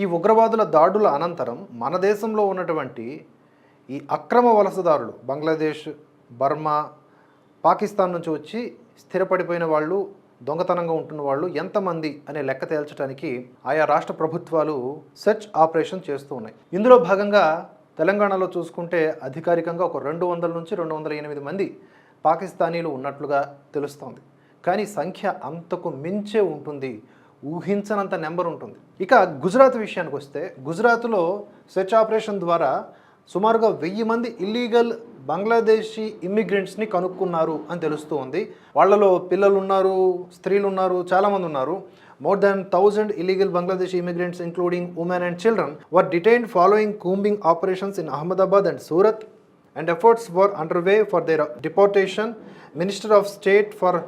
ఈ ఉగ్రవాదుల దాడుల అనంతరం మన దేశంలో ఉన్నటువంటి ఈ అక్రమ వలసదారులు బంగ్లాదేశ్ బర్మా పాకిస్తాన్ నుంచి వచ్చి స్థిరపడిపోయిన వాళ్ళు దొంగతనంగా ఉంటున్న వాళ్ళు ఎంతమంది అనే లెక్క తేల్చడానికి ఆయా రాష్ట్ర ప్రభుత్వాలు సెర్చ్ ఆపరేషన్ చేస్తూ ఉన్నాయి. ఇందులో భాగంగా తెలంగాణలో చూసుకుంటే అధికారికంగా ఒక రెండు వందల నుంచి రెండు వందల ఎనిమిది మంది పాకిస్తానీలు ఉన్నట్లుగా తెలుస్తోంది. కానీ సంఖ్య అంతకు మించే ఉంటుంది. ఊహించనంత నెంబర్ ఉంటుంది. ఇక గుజరాత్ విషయానికి వస్తే గుజరాత్లో సెర్చ్ ఆపరేషన్ ద్వారా సుమారుగా వెయ్యి మంది ఇల్లీగల్ బంగ్లాదేశీ ఇమ్మిగ్రెంట్స్ని కనుక్కున్నారు అని తెలుస్తూ ఉంది. వాళ్ళలో పిల్లలు ఉన్నారు స్త్రీలు ఉన్నారు చాలామంది ఉన్నారు. More than thousand illegal Bangladeshi immigrants including women and children were detained following combing operations in Ahmedabad and Surat and efforts under way for their deportation minister of state for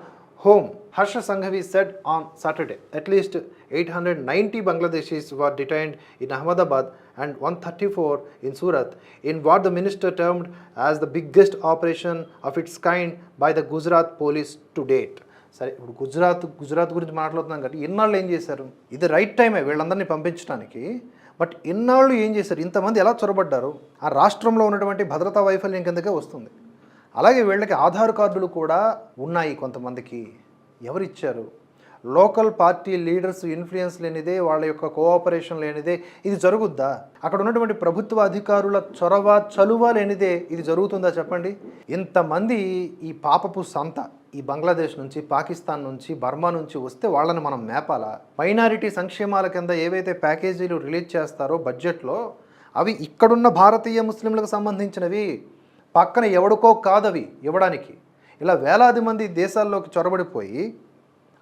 Home Harsha Sanghavi said on Saturday at least 890 Bangladeshis were detained in Ahmedabad and 134 in Surat in what the minister termed as the biggest operation of its kind by the Gujarat police to date. సరే ఇప్పుడు గుజరాత్ గుజరాత్ గురించి మాట్లాడుతున్నాం కాబట్టి ఇన్నాళ్ళు ఏం చేశారు ఇది right టైమే వీళ్ళందరినీ పంపించడానికి బట్ ఇన్నాళ్ళు ఏం చేశారు ఇంతమంది ఎలా చొరబడ్డారు ఆ రాష్ట్రంలో ఉన్నటువంటి భద్రతా వైఫల్యం కిందకే వస్తుంది అలాగే వీళ్ళకి ఆధార్ కార్డులు కూడా ఉన్నాయి కొంతమందికి. ఎవరిచ్చారు? లోకల్ పార్టీ లీడర్స్ ఇన్ఫ్లుయెన్స్ లేనిదే వాళ్ళ యొక్క కోఆపరేషన్ లేనిదే ఇది జరుగుద్దా? అక్కడ ఉన్నటువంటి ప్రభుత్వ అధికారుల చొరవ చలువ లేనిదే ఇది జరుగుతుందా చెప్పండి? ఇంతమంది ఈ పాపపు సంత ఈ బంగ్లాదేశ్ నుంచి పాకిస్తాన్ నుంచి బర్మా నుంచి వస్తే వాళ్ళని మనం మేపాలా? మైనారిటీ సంక్షేమాల కింద ఏవైతే ప్యాకేజీలు రిలీజ్ చేస్తారో బడ్జెట్లో అవి ఇక్కడున్న భారతీయ ముస్లింలకు సంబంధించినవి. పక్కన ఎవడికో కాదవి ఇవ్వడానికి. ఇలా వేలాది మంది దేశాల్లోకి చొరబడిపోయి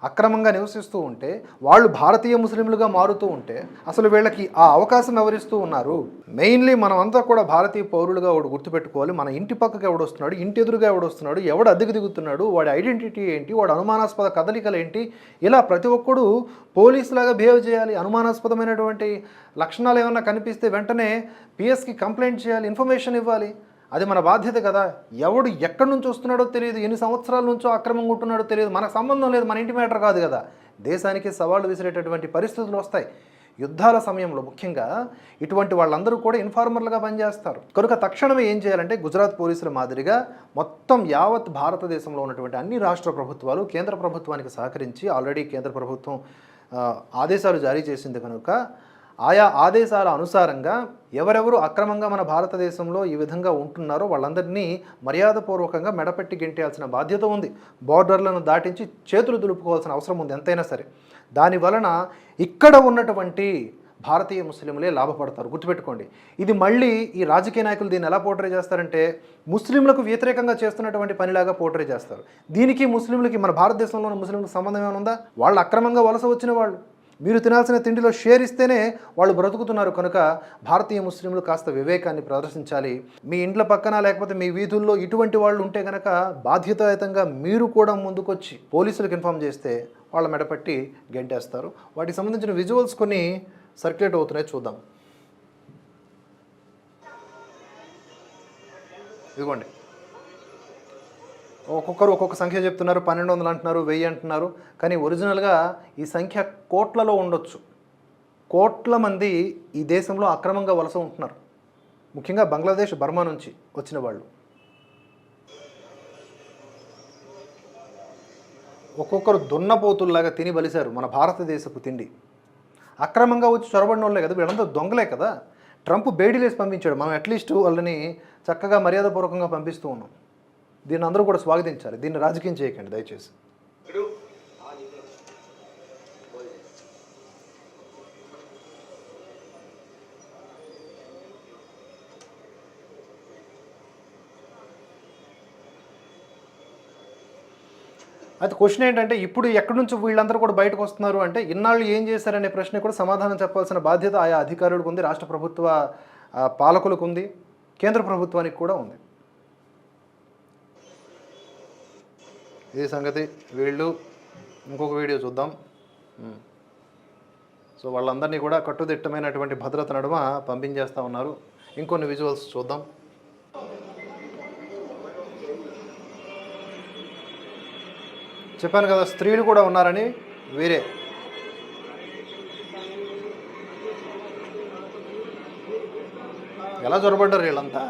అక్రమంగా నివసిస్తూ ఉంటే వాళ్ళు భారతీయ ముస్లింలుగా మారుతూ ఉంటే అసలు వీళ్ళకి ఆ అవకాశం ఎవరిస్తూ ఉన్నారు? మెయిన్లీ మనమంతా కూడా భారతీయ పౌరులుగా వాడు గుర్తుపెట్టుకోవాలి. మన ఇంటి పక్కకి ఎవడొస్తున్నాడు? ఇంటి ఎదురుగా ఎవడొస్తున్నాడు? ఎవడు అద్దెకు దిగుతున్నాడు? వాడి ఐడెంటిటీ ఏంటి? వాడు అనుమానాస్పద కదలికలు ఏంటి? ఇలా ప్రతి ఒక్కడు పోలీసులాగా బిహేవ్ చేయాలి. అనుమానాస్పదమైనటువంటి లక్షణాలు ఏమన్నా కనిపిస్తే వెంటనే పిఎస్కి కంప్లైంట్ చేయాలి. ఇన్ఫర్మేషన్ ఇవ్వాలి. అది మన బాధ్యత కదా. ఎవడు ఎక్కడి నుంచి వస్తున్నాడో తెలియదు ఎన్ని సంవత్సరాల నుంచో అక్రమంగా ఉంటున్నాడో తెలియదు మనకు సంబంధం లేదు మన ఇంటి మ్యాటర్ కాదు కదా. దేశానికి సవాళ్ళు విసిరేటటువంటి పరిస్థితులు వస్తాయి. యుద్ధాల సమయంలో ముఖ్యంగా ఇటువంటి వాళ్ళందరూ కూడా ఇన్ఫార్మర్లుగా పనిచేస్తారు. కనుక తక్షణమే ఏం చేయాలంటే గుజరాత్ పోలీసుల మాదిరిగా మొత్తం యావత్ భారతదేశంలో ఉన్నటువంటి అన్ని రాష్ట్ర ప్రభుత్వాలు కేంద్ర ప్రభుత్వానికి సహకరించి ఆల్రెడీ కేంద్ర ప్రభుత్వం ఆదేశాలు జారీ చేసింది కనుక ఆయా ఆదేశాల అనుసారంగా ఎవరెవరు అక్రమంగా మన భారతదేశంలో ఈ విధంగా ఉంటున్నారో వాళ్ళందరినీ మర్యాదపూర్వకంగా మెడపెట్టి గెంటేయాల్సిన బాధ్యత ఉంది. బార్డర్లను దాటించి చేతులు దులుపుకోవాల్సిన అవసరం ఉంది ఎంతైనా సరే. దాని వలన ఇక్కడ ఉన్నటువంటి భారతీయ ముస్లింలే లాభపడతారు. గుర్తుపెట్టుకోండి. ఇది మళ్ళీ ఈ రాజకీయ నాయకులు దీన్ని ఎలా పోర్ట్రే చేస్తారంటే ముస్లింలకు వ్యతిరేకంగా చేస్తున్నటువంటి పనిలాగా పోర్ట్రే చేస్తారు. దీనికి ముస్లింలకి మన భారతదేశంలో ఉన్న ముస్లింలకు సంబంధం ఏమైనా ఉందా? వాళ్ళు అక్రమంగా వలస వచ్చిన వాళ్ళు. మీరు తినాల్సిన తిండిలో షేర్ ఇస్తేనే వాళ్ళు బ్రతుకుతున్నారు కనుక భారతీయ ముస్లింలు కాస్త వివేకాన్ని ప్రదర్శించాలి. మీ ఇండ్ల పక్కన లేకపోతే మీ వీధుల్లో ఇటువంటి వాళ్ళు ఉంటే కనుక బాధ్యతాయుతంగా మీరు కూడా ముందుకొచ్చి పోలీసులకు ఇన్ఫామ్ చేస్తే వాళ్ళ మెడపట్టి గెంటేస్తారు. వాటికి సంబంధించిన విజువల్స్ కొన్ని సర్క్యులేట్ అవుతున్నాయి చూద్దాం. ఇదిగోండి. ఒక్కొక్కరు ఒక్కొక్క సంఖ్య చెప్తున్నారు పన్నెండు వందలు అంటున్నారు వెయ్యి అంటున్నారు కానీ ఒరిజినల్గా ఈ సంఖ్య కోట్లలో ఉండొచ్చు. కోట్ల మంది ఈ దేశంలో అక్రమంగా వలస ఉంటున్నారు. ముఖ్యంగా బంగ్లాదేశ్ బర్మా నుంచి వచ్చిన వాళ్ళు. ఒక్కొక్కరు దున్నపోతుల్లాగా తిని బలిశారు మన భారతదేశపు తిండి. అక్రమంగా వచ్చి చొరబడిన వాళ్ళే కదా వీళ్ళంతా దొంగలే కదా. ట్రంప్ బేడీలేసి పంపించాడు మనం అట్లీస్ట్ వాళ్ళని చక్కగా మర్యాదపూర్వకంగా పంపిస్తూ ఉన్నాం. దీన్ని అందరూ కూడా స్వాగతించాలి. దీన్ని రాజకీయం చేయకండి దయచేసి. అయితే క్వశ్చన్ ఏంటంటే ఇప్పుడు ఎక్కడి నుంచి వీళ్ళందరూ కూడా బయటకు వస్తున్నారు అంటే ఇన్నాళ్ళు ఏం చేశారనే ప్రశ్న కూడా సమాధానం చెప్పాల్సిన బాధ్యత ఆయా అధికారులకు ఉంది రాష్ట్ర ప్రభుత్వ పాలకులకు ఉంది కేంద్ర ప్రభుత్వానికి కూడా ఉంది. ఇది సంగతి. వీళ్ళు ఇంకొక వీడియో చూద్దాం. సో వాళ్ళందరినీ కూడా కట్టుదిట్టమైనటువంటి భద్రత నడుమ పంపించేస్తూ ఉన్నారు. ఇంకొన్ని విజువల్స్ చూద్దాం. చెప్పాను కదా స్త్రీలు కూడా ఉన్నారని వేరే. ఎలా చొరబడ్డారు వీళ్ళంతా?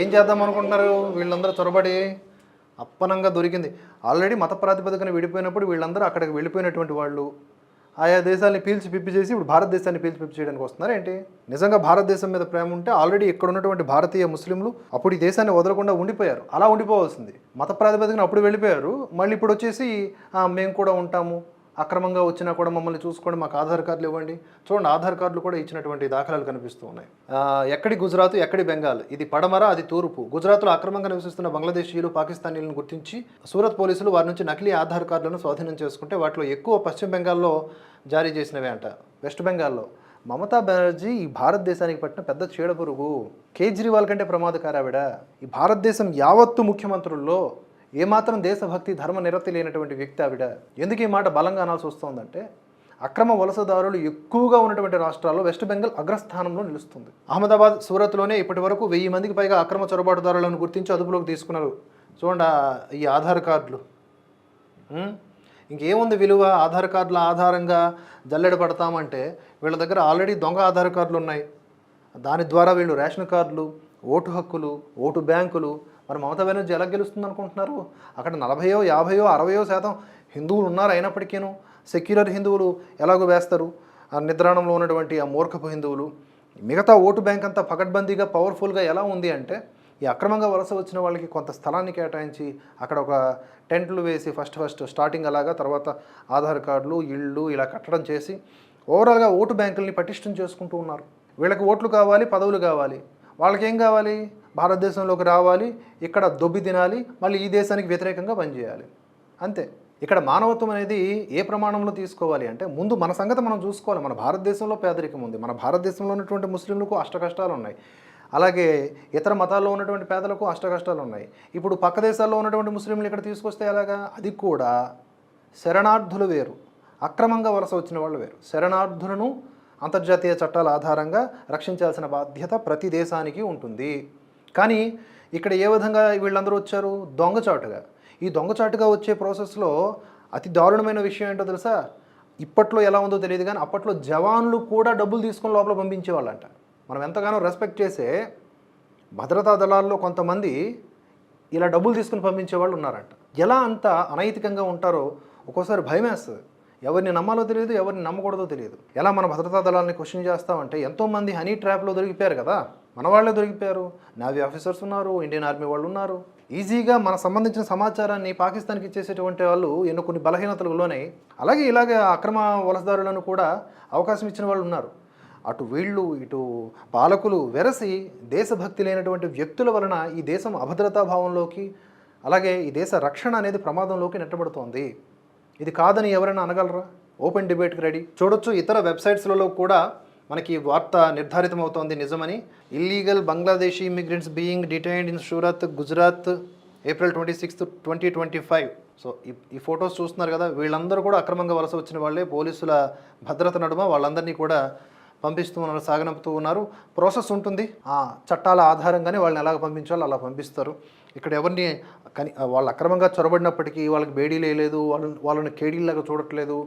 ఏం చేద్దాం అనుకుంటున్నారు వీళ్ళందరూ చొరబడి? అప్పనంగా దొరికింది. ఆల్రెడీ మత ప్రాతిపదికన విడిపోయినప్పుడు వీళ్ళందరూ అక్కడికి వెళ్ళిపోయినటువంటి వాళ్ళు ఆయా దేశాన్ని పీల్చి పిప్పి చేసి ఇప్పుడు భారతదేశాన్ని పీల్చి పిప్పి చేయడానికి వస్తున్నారు ఏంటి? నిజంగా భారతదేశం మీద ప్రేమ ఉంటే ఆల్రెడీ ఇక్కడ ఉన్నటువంటి భారతీయ ముస్లింలు అప్పుడు ఈ దేశాన్ని వదలకుండా ఉండిపోయారు. అలా ఉండిపోవాల్సింది. మత ప్రాతిపదికన అప్పుడు వెళ్ళిపోయారు. మళ్ళీ ఇప్పుడు వచ్చేసి మేము కూడా ఉంటాము. అక్రమంగా వచ్చినా కూడా మమ్మల్ని చూసుకోండి మాకు ఆధార్ కార్డులు ఇవ్వండి. చూడండి ఆధార్ కార్డులు కూడా ఇచ్చినటువంటి దాఖలాలు కనిపిస్తూ ఉన్నాయి. ఎక్కడి గుజరాత్ ఎక్కడి బెంగాల్? ఇది పడమర అది తూర్పు. గుజరాత్లో అక్రమంగా నివసిస్తున్న బంగ్లాదేశీయులు పాకిస్తానీలను గుర్తించి సూరత్ పోలీసులు వారి నుంచి నకిలీ ఆధార్ కార్డులను స్వాధీనం చేసుకుంటే వాటిలో ఎక్కువ పశ్చిమ బెంగాల్లో జారీ చేసినవే అంట. వెస్ట్ బెంగాల్లో. మమతా బెనర్జీ ఈ భారతదేశానికి పట్టిన పెద్ద చీడ పురుగు కేజ్రీవాల్ కంటే ప్రమాదకారావిడ ఈ భారతదేశం యావత్తు ముఖ్యమంత్రుల్లో ఏమాత్రం దేశభక్తి ధర్మ నిరతి లేనటువంటి వ్యక్తి ఆవిడ ఎందుకు ఈ మాట బలంగా అనాల్సి వస్తుందంటే అక్రమ వలసదారులు ఎక్కువగా ఉన్నటువంటి రాష్ట్రాల్లో వెస్ట్ బెంగాల్ అగ్రస్థానంలో నిలుస్తుంది. అహ్మదాబాద్ సూరత్లోనే ఇప్పటి వరకు వెయ్యి మందికి పైగా అక్రమ చొరబాటుదారులను గుర్తించి అదుపులోకి తీసుకున్నారు. చూడండి ఈ ఆధార్ కార్డులు. ఇంకేముంది విలువ? ఆధార్ కార్డుల ఆధారంగా జల్లెడ పడతామంటే వీళ్ళ దగ్గర ఆల్రెడీ దొంగ ఆధార్ కార్డులు ఉన్నాయి. దాని ద్వారా వీళ్ళు రేషన్ కార్డులు ఓటు హక్కులు ఓటు బ్యాంకులు మరి మమతా బెనర్జీ ఎలా గెలుస్తుంది అనుకుంటున్నారు? అక్కడ నలభయో యాభయో అరవయో శాతం హిందువులు ఉన్నారు అయినప్పటికీను. సెక్యులర్ హిందువులు ఎలాగో వేస్తారు? ఆ నిద్రాణంలో ఉన్నటువంటి ఆ మూర్ఖపు హిందువులు. మిగతా ఓటు బ్యాంక్ అంతా పకడ్బందీగా పవర్ఫుల్గా ఎలా ఉంది అంటే ఈ అక్రమంగా వలస వచ్చిన వాళ్ళకి కొంత స్థలాన్ని కేటాయించి అక్కడ ఒక టెంట్లు వేసి ఫస్ట్ ఫస్ట్ స్టార్టింగ్ అలాగా తర్వాత ఆధార్ కార్డులు ఇళ్ళు ఇలా కట్టడం చేసి ఓవరాల్గా ఓటు బ్యాంకుల్ని పటిష్టం చేసుకుంటూ ఉన్నారు. వీళ్ళకి ఓట్లు కావాలి పదవులు కావాలి. వాళ్ళకి ఏం కావాలి? భారతదేశంలోకి రావాలి ఇక్కడ దొబ్బి తినాలి మళ్ళీ ఈ దేశానికి వ్యతిరేకంగా పనిచేయాలి. అంతే. ఇక్కడ మానవత్వం అనేది ఏ ప్రమాణంలో తీసుకోవాలి అంటే ముందు మన సంగతి మనం చూసుకోవాలి. మన భారతదేశంలో పేదరికం ఉంది. మన భారతదేశంలో ఉన్నటువంటి ముస్లింలకు అష్ట కష్టాలు ఉన్నాయి అలాగే ఇతర మతాల్లో ఉన్నటువంటి పేదలకు అష్ట కష్టాలు ఉన్నాయి ఇప్పుడు పక్క దేశాల్లో ఉన్నటువంటి ముస్లింలు ఇక్కడ తీసుకొస్తే ఎలాగా? అది కూడా శరణార్థులు వేరు. అక్రమంగా వలస వచ్చిన వాళ్ళు వేరు. శరణార్థులను అంతర్జాతీయ చట్టాల ఆధారంగా రక్షించాల్సిన బాధ్యత ప్రతి దేశానికి ఉంటుంది. కానీ ఇక్కడ ఏ విధంగా వీళ్ళందరూ వచ్చారు? దొంగచాటుగా ఈ దొంగచాటుగా వచ్చే ప్రాసెస్లో అతి దారుణమైన విషయం ఏంటో తెలుసా? ఇప్పట్లో ఎలా ఉందో తెలియదు కానీ అప్పట్లో జవాన్లు కూడా డబ్బులు తీసుకొని లోపల పంపించేవాళ్ళంట. మనం ఎంతగానో రెస్పెక్ట్ చేసే భద్రతా దళాల్లో కొంతమంది ఇలా డబ్బులు తీసుకుని పంపించే వాళ్ళు ఉన్నారంట. ఎలా అంత అనైతికంగా ఉంటారో ఒక్కోసారి భయం వేస్తుంది ఎవరిని నమ్మాలో తెలియదు ఎవరిని నమ్మకూడదో తెలియదు. ఎలా మన భద్రతా దళాలని క్వశ్చన్ చేస్తామంటే ఎంతోమంది హనీ ట్రాప్లో దొరికిపోయారు కదా? మన వాళ్ళే దొరికిపోయారు. నావీ ఆఫీసర్స్ ఉన్నారు ఇండియన్ ఆర్మీ వాళ్ళు ఉన్నారు. ఈజీగా మన సంబంధించిన సమాచారాన్ని పాకిస్తాన్కి ఇచ్చేసేటువంటి వాళ్ళు ఎన్నో కొన్ని బలహీనతలకు లోనై అలాగే ఇలాగే అక్రమ వలసదారులను కూడా అవకాశం ఇచ్చిన వాళ్ళు ఉన్నారు. అటు వీళ్ళు ఇటు పాలకులు వెరసి దేశభక్తి లేనటువంటి వ్యక్తుల వలన ఈ దేశం అభద్రతా భావంలోకి అలాగే ఈ దేశ రక్షణ అనేది ప్రమాదంలోకి నెట్టబడుతోంది. ఇది కాదని ఎవరైనా అనగలరా? ఓపెన్ డిబేట్కి రెడీ చూడొచ్చు ఇతర వెబ్సైట్స్లలో కూడా మనకి ఈ వార్త నిర్ధారితమవుతోంది నిజమని. Illegal Bangladeshi immigrants being detained in Surat Gujarat April twenty sixth twenty twenty five so ఈ ఈ ఫొటోస్ చూస్తున్నారు కదా వీళ్ళందరూ కూడా అక్రమంగా వలస వచ్చిన వాళ్ళే. పోలీసుల భద్రత నడుమ వాళ్ళందరినీ కూడా పంపిస్తూ ఉన్నారు సాగనంపుతూ ఉన్నారు. ప్రాసెస్ ఉంటుంది. ఆ చట్టాల ఆధారంగానే వాళ్ళని ఎలాగ పంపించాలో అలా పంపిస్తారు. ఇక్కడ ఎవరిని కని వాళ్ళు అక్రమంగా చొరబడినప్పటికీ వాళ్ళకి బేడీలు లేదు వాళ్ళని వాళ్ళని కేడీలాగా చూడట్లేదు.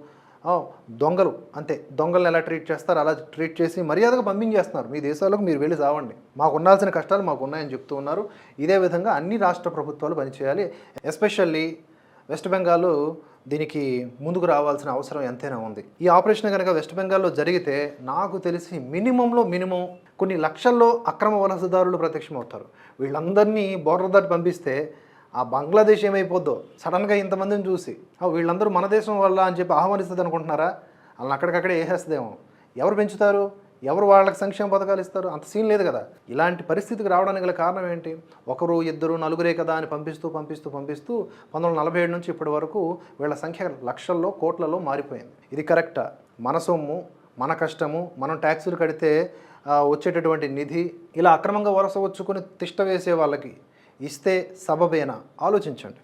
దొంగలు అంతే. దొంగలను ఎలా ట్రీట్ చేస్తారు? అలా ట్రీట్ చేసి మర్యాదగా పంపించేస్తున్నారు మీ దేశాలకు మీరు వెళ్ళి సావండి. మాకు ఉండాల్సిన కష్టాలు మాకు ఉన్నాయని చెప్తూ ఉన్నారు. ఇదే విధంగా అన్ని రాష్ట్ర ప్రభుత్వాలు పనిచేయాలి. ఎస్పెషల్లీ వెస్ట్ బెంగాల్ దీనికి ముందుకు రావాల్సిన అవసరం ఎంతైనా ఉంది. ఈ ఆపరేషన్ కనుక వెస్ట్ బెంగాల్లో జరిగితే నాకు తెలిసి మినిమంలో మినిమం కొన్ని లక్షల్లో అక్రమ వలసదారులు ప్రత్యక్షమవుతారు. వీళ్ళందరినీ బోర్డర్ దాటి పంపిస్తే ఆ బంగ్లాదేశ్ ఏమైపోద్దో? సడన్గా ఇంతమందిని చూసి వీళ్ళందరూ మన దేశం వల్ల అని చెప్పి ఆహ్వానిస్తుంది అనుకుంటున్నారా వాళ్ళని అక్కడికక్కడే వేసేస్తుందేమో ఎవరు పెంచుతారు? ఎవరు వాళ్ళకి సంక్షేమ పథకాలు ఇస్తారు? అంత సీన్ లేదు కదా. ఇలాంటి పరిస్థితికి రావడానికి గల కారణం ఏంటి? ఒకరు ఇద్దరు నలుగురే కదా అని పంపిస్తూ పంపిస్తూ పంపిస్తూ పంతొమ్మిది వందల నలభై ఏడు నుంచి ఇప్పటి వరకు వీళ్ళ సంఖ్య లక్షల్లో కోట్లలో మారిపోయింది. ఇది కరెక్టా? మన సొమ్ము మన కష్టము మనం ట్యాక్సులు కడితే వచ్చేటటువంటి నిధి ఇలా అక్రమంగా వరుస వచ్చుకొని తిష్ట వేసే వాళ్ళకి ఇస్తే సబబేనా? ఆలోచించండి.